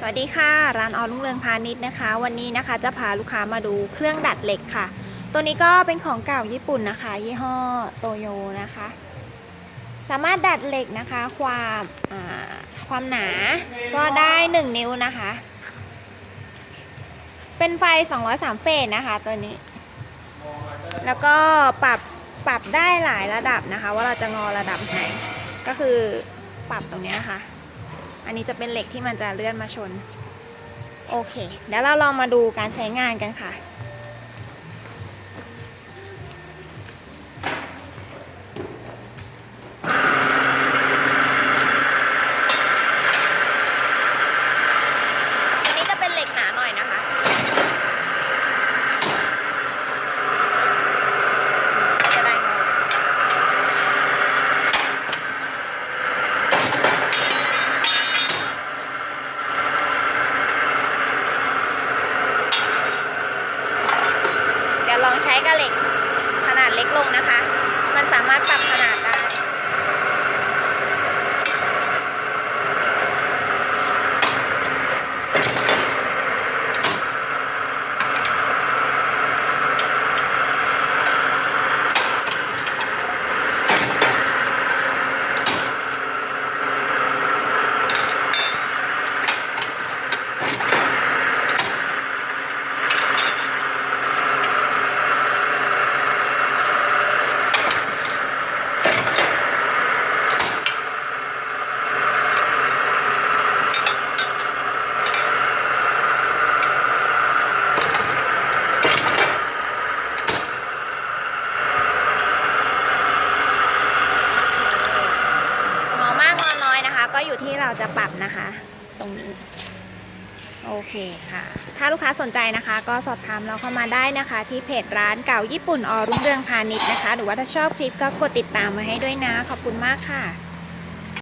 สวัสดีค่ะ ร้านออรุ่งเรืองพาณิชย์นะคะ วันนี้นะคะจะพาลูกค้ามาดูเครื่องดัดเหล็กค่ะ ตัวนี้ก็เป็นของเก่าญี่ปุ่นนะคะ ยี่ห้อโตโยนะคะ สามารถดัดเหล็กนะคะ ความความหนาก็ได้ 1 นิ้วนะคะ เป็นไฟ 203 เฟสนะคะ ตัวนี้ แล้วก็ปรับปรับได้หลายระดับนะคะ ว่าเราจะงอระดับไหนก็คือปรับตรงนี้ยค่ะ อันนี้จะเป็นเหล็กที่มันจะเลื่อนมาชน โอเค เดี๋ยวเราลองมาดูการใช้งานกันค่ะ ตัวนี้จะเป็นเหล็กหนาหน่อยนะคะ จะได้งงเดี๋ยวลอง ใช้กระเหล็กขนาดเล็กลงนะคะ มันสามารถปรับขนาดได้ งอมากงอน้อย นะคะก็อยู่ที่เราจะปรับนะคะ ตรงนี้ โอเคค่ะ ถ้าลูกค้าสนใจนะคะ ก็สอบถามเราเข้ามาได้นะคะ ที่เพจร้านเก่าญี่ปุ่นอรุ่งเรืองพาณิชย์นะคะ หรือว่าถ้าชอบคลิปก็กดติดตามมาให้ด้วยนะ ขอบคุณมากค่ะ